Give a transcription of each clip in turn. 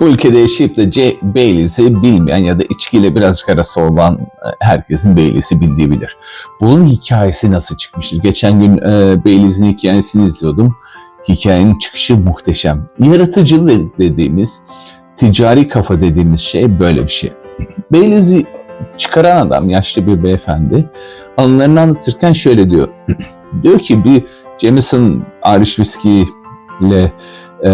Bu ülkede yaşayıp da C. Baileys'i bilmeyen ya da içkiyle birazcık arası olan e, herkesin Baileys'i bildiği bilir. Bunun hikayesi nasıl çıkmıştır? Geçen gün e, Baileys'in hikayesini izliyordum. Hikayenin çıkışı muhteşem. Yaratıcılık dediğimiz, ticari kafa dediğimiz şey böyle bir şey. Baileys'i çıkaran adam yaşlı bir beyefendi anılarını anlatırken şöyle diyor. diyor ki bir Jameson Irish Whiskey ile e,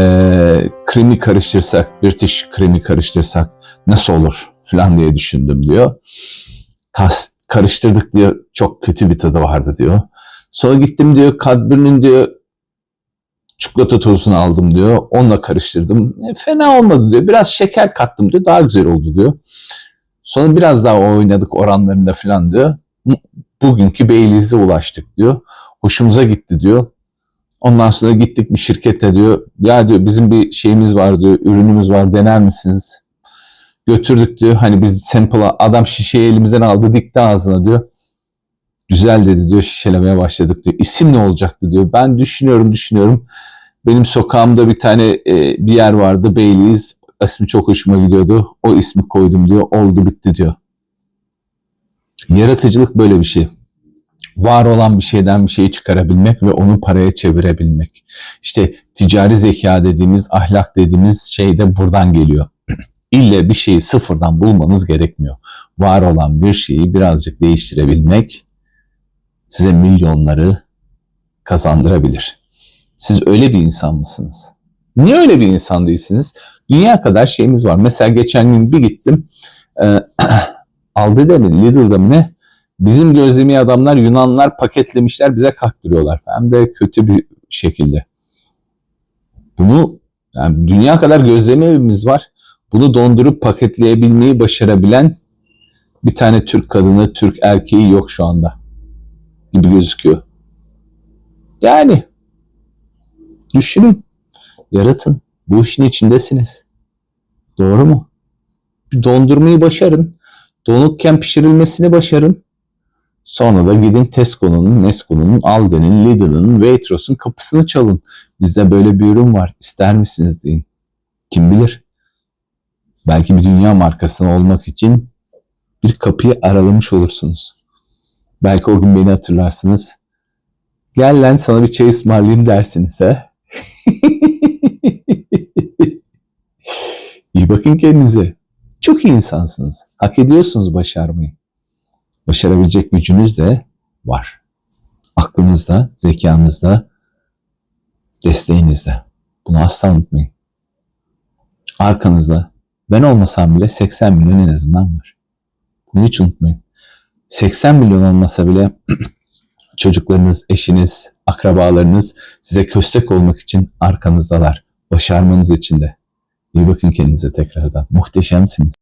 kremi karıştırsak, British kremi karıştırsak nasıl olur falan diye düşündüm diyor. Tas, karıştırdık diyor çok kötü bir tadı vardı diyor. Sonra gittim diyor Cadbury'nin diyor çikolata tozunu aldım diyor. Onunla karıştırdım. E, fena olmadı diyor. Biraz şeker kattım diyor. Daha güzel oldu diyor. Sonra biraz daha oynadık oranlarında falan diyor. Bugünkü Baileys'e ulaştık diyor. Hoşumuza gitti diyor. Ondan sonra gittik bir şirkete diyor. Ya diyor bizim bir şeyimiz var diyor. Ürünümüz var dener misiniz? Götürdük diyor. Hani biz sample'a adam şişeyi elimizden aldı dikti ağzına diyor. Güzel dedi diyor şişelemeye başladık diyor. İsim ne olacaktı diyor. Ben düşünüyorum düşünüyorum. Benim sokağımda bir tane e, bir yer vardı Baileys. İsmi çok hoşuma gidiyordu. O ismi koydum diyor. Oldu bitti diyor. Yaratıcılık böyle bir şey var olan bir şeyden bir şeyi çıkarabilmek ve onu paraya çevirebilmek. İşte ticari zeka dediğimiz, ahlak dediğimiz şey de buradan geliyor. İlle bir şeyi sıfırdan bulmanız gerekmiyor. Var olan bir şeyi birazcık değiştirebilmek size milyonları kazandırabilir. Siz öyle bir insan mısınız? Niye öyle bir insan değilsiniz? Dünya kadar şeyimiz var. Mesela geçen gün bir gittim. E, Aldi'de Lidl'da mı ne? Bizim gözlemeyi adamlar Yunanlar paketlemişler bize kaktırıyorlar. Hem de kötü bir şekilde. Bunu yani dünya kadar gözleme evimiz var. Bunu dondurup paketleyebilmeyi başarabilen bir tane Türk kadını, Türk erkeği yok şu anda. Gibi gözüküyor. Yani düşünün, yaratın. Bu işin içindesiniz. Doğru mu? Bir dondurmayı başarın. Donukken pişirilmesini başarın. Sonra da gidin Tesco'nun, Nesco'nun, Aldi'nin, Lidl'ın, Waitros'un kapısını çalın. Bizde böyle bir ürün var. İster misiniz deyin. Kim bilir? Belki bir dünya markasına olmak için bir kapıyı aralamış olursunuz. Belki o gün beni hatırlarsınız. Gel lan sana bir çay ısmarlayayım dersiniz ha. İyi bakın kendinize. Çok iyi insansınız. Hak ediyorsunuz başarmayı başarabilecek gücünüz de var. Aklınızda, zekanızda, desteğinizde. Bunu asla unutmayın. Arkanızda ben olmasam bile 80 milyon en azından var. Bunu hiç unutmayın. 80 milyon olmasa bile çocuklarınız, eşiniz, akrabalarınız size köstek olmak için arkanızdalar. Başarmanız için de. İyi bakın kendinize tekrardan. Muhteşemsiniz.